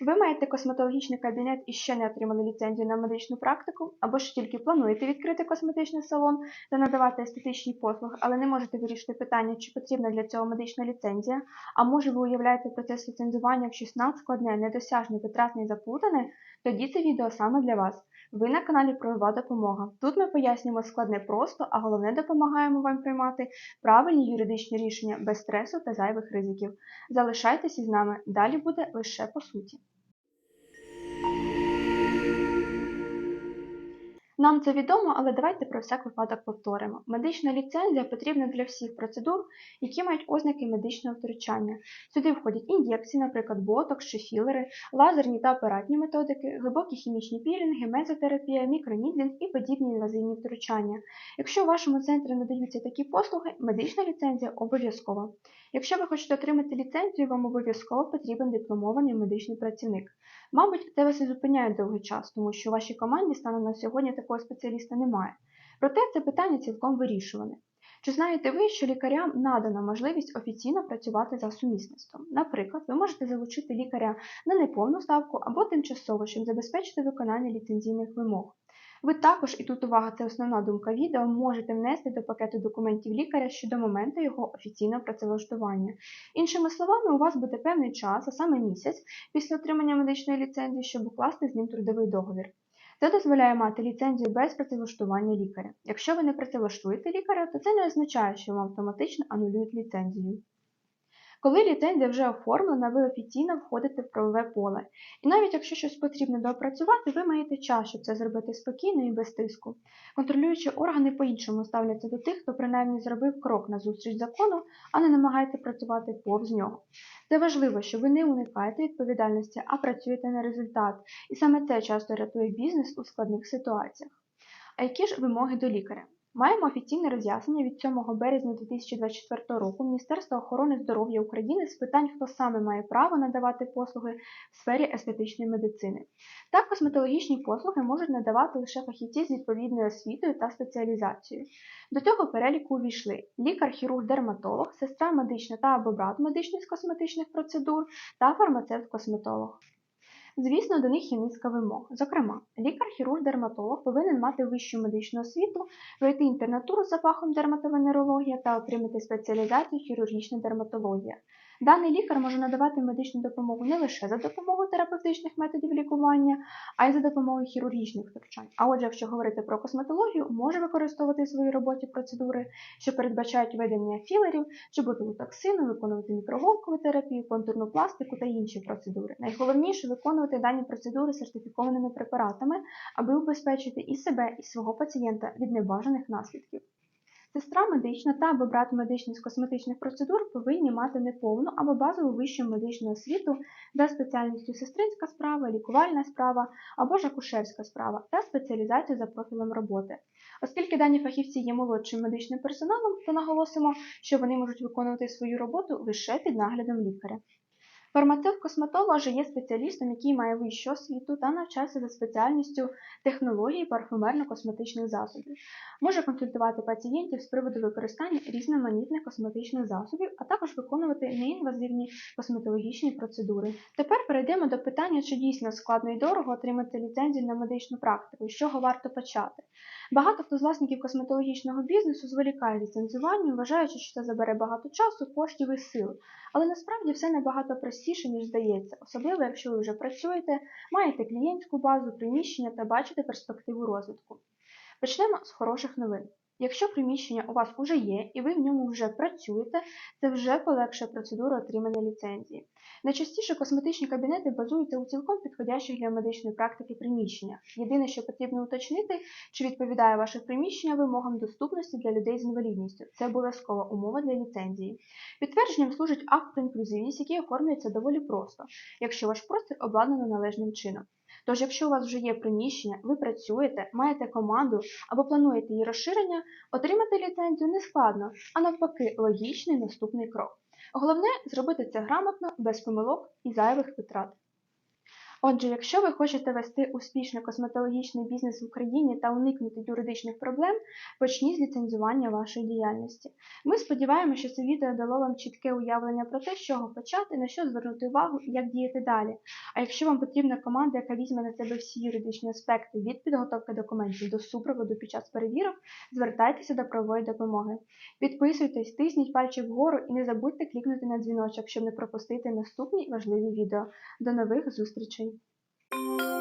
Ви маєте косметологічний кабінет і ще не отримали ліцензію на медичну практику, або ж тільки плануєте відкрити косметичний салон та надавати естетичні послуги, але не можете вирішити питання, чи потрібна для цього медична ліцензія, а може ви уявляєте процес ліцензування в 16 складне, недосяжне, витратне і заплутане, тоді це відео саме для вас. Ви на каналі Правова допомога. Тут ми пояснюємо складне просто, а головне допомагаємо вам приймати правильні юридичні рішення без стресу та зайвих ризиків. Залишайтесь із нами, далі буде лише по суті. Нам це відомо, але давайте про всяк випадок повторимо. Медична ліцензія потрібна для всіх процедур, які мають ознаки медичного втручання. Сюди входять ін'єкції, наприклад, ботокс чи філери, лазерні та апаратні методики, глибокі хімічні пілінги, мезотерапія, мікронідлінг і подібні інвазивні втручання. Якщо у вашому центрі надаються такі послуги, медична ліцензія обов'язкова. Якщо ви хочете отримати ліцензію, вам обов'язково потрібен дипломований медичний працівник. Мабуть, це вас і зупиняє довгий час, тому що у вашій команді станом на сьогодні такого спеціаліста немає. Проте це питання цілком вирішуване. Чи знаєте ви, що лікарям надана можливість офіційно працювати за сумісництвом? Наприклад, ви можете залучити лікаря на неповну ставку або тимчасово, щоб забезпечити виконання ліцензійних вимог. Ви також, і тут увага, це основна думка відео, можете внести до пакету документів лікаря щодо моменту його офіційного працевлаштування. Іншими словами, у вас буде певний час, а саме місяць, після отримання медичної ліцензії, щоб укласти з ним трудовий договір. Це дозволяє мати ліцензію без працевлаштування лікаря. Якщо ви не працевлаштуєте лікаря, то це не означає, що вам автоматично анулюють ліцензію. Коли ліцензія вже оформлена, ви офіційно входите в правове поле. І навіть якщо щось потрібно доопрацювати, ви маєте час, щоб це зробити спокійно і без тиску. Контролюючі органи по-іншому ставляться до тих, хто принаймні зробив крок на зустріч закону, а не намагається працювати повз нього. Це важливо, що ви не уникаєте відповідальності, а працюєте на результат. І саме це часто рятує бізнес у складних ситуаціях. А які ж вимоги до лікаря? Маємо офіційне роз'яснення від 7 березня 2024 року Міністерства охорони здоров'я України з питань, хто саме має право надавати послуги в сфері естетичної медицини. Так, косметологічні послуги можуть надавати лише фахівці з відповідною освітою та спеціалізацією. До цього переліку увійшли лікар-хірург-дерматолог, сестра медична та або брат медичний з косметичних процедур та фармацевт-косметолог. Звісно, до них є низка вимог. Зокрема, лікар-хірург-дерматолог повинен мати вищу медичну освіту, пройти інтернатуру за фахом дерматовенерологія та отримати спеціалізацію хірургічна дерматологія. Даний лікар може надавати медичну допомогу не лише за допомогою терапевтичних методів лікування, а й за допомогою хірургічних втручань. А отже, якщо говорити про косметологію, може використовувати в своїй роботі процедури, що передбачають введення філерів чи ботулотоксину, виконувати мікроголкову терапію, контурну пластику та інші процедури. Найголовніше виконувати дані процедури сертифікованими препаратами, аби убезпечити і себе, і свого пацієнта від небажаних наслідків. Сестра медична та або брат медичний з косметичних процедур повинні мати неповну або базову вищу медичну освіту за спеціальністю сестринська справа, лікувальна справа або ж акушерська справа та спеціалізацію за профілем роботи. Оскільки дані фахівці є молодшим медичним персоналом, то наголосимо, що вони можуть виконувати свою роботу лише під наглядом лікаря. Фармацевт-косметолог же є спеціалістом, який має вищу освіту та навчається за спеціальністю технології парфумерно-косметичних засобів. Може консультувати пацієнтів з приводу використання різноманітних косметичних засобів, а також виконувати неінвазивні косметологічні процедури. Тепер перейдемо до питання, чи дійсно складно і дорого отримати ліцензію на медичну практику, з чого варто почати. Багато хто з власників косметологічного бізнесу зволікає ліцензуванню, вважаючи, що це забере багато часу, коштів і сил. Але насправді все набагато простіше, ніж здається, особливо якщо ви вже працюєте, маєте клієнтську базу, приміщення та бачите перспективу розвитку. Почнемо з хороших новин. Якщо приміщення у вас уже є і ви в ньому вже працюєте, це вже полегшує процедуру отримання ліцензії. Найчастіше косметичні кабінети базуються у цілком підходящих для медичної практики приміщеннях. Єдине, що потрібно уточнити, чи відповідає ваше приміщення вимогам доступності для людей з інвалідністю. Це обов'язкова умова для ліцензії. Підтвердженням служить акт про інклюзивність, який оформлюється доволі просто, якщо ваш простір обладнано належним чином. Тож, якщо у вас вже є приміщення, ви працюєте, маєте команду або плануєте її розширення, отримати ліцензію не складно, а навпаки, логічний наступний крок. Головне зробити це грамотно, без помилок і зайвих витрат. Отже, якщо ви хочете вести успішний косметологічний бізнес в Україні та уникнути юридичних проблем, почніть з ліцензування вашої діяльності. Ми сподіваємося, що це відео дало вам чітке уявлення про те, з чого почати, на що звернути увагу і як діяти далі. А якщо вам потрібна команда, яка візьме на себе всі юридичні аспекти від підготовки документів до супроводу під час перевірок, звертайтеся до правової допомоги. Підписуйтесь, тисніть пальчик вгору і не забудьте клікнути на дзвіночок, щоб не пропустити наступні важливі відео. До нових зустрічей! Thank you.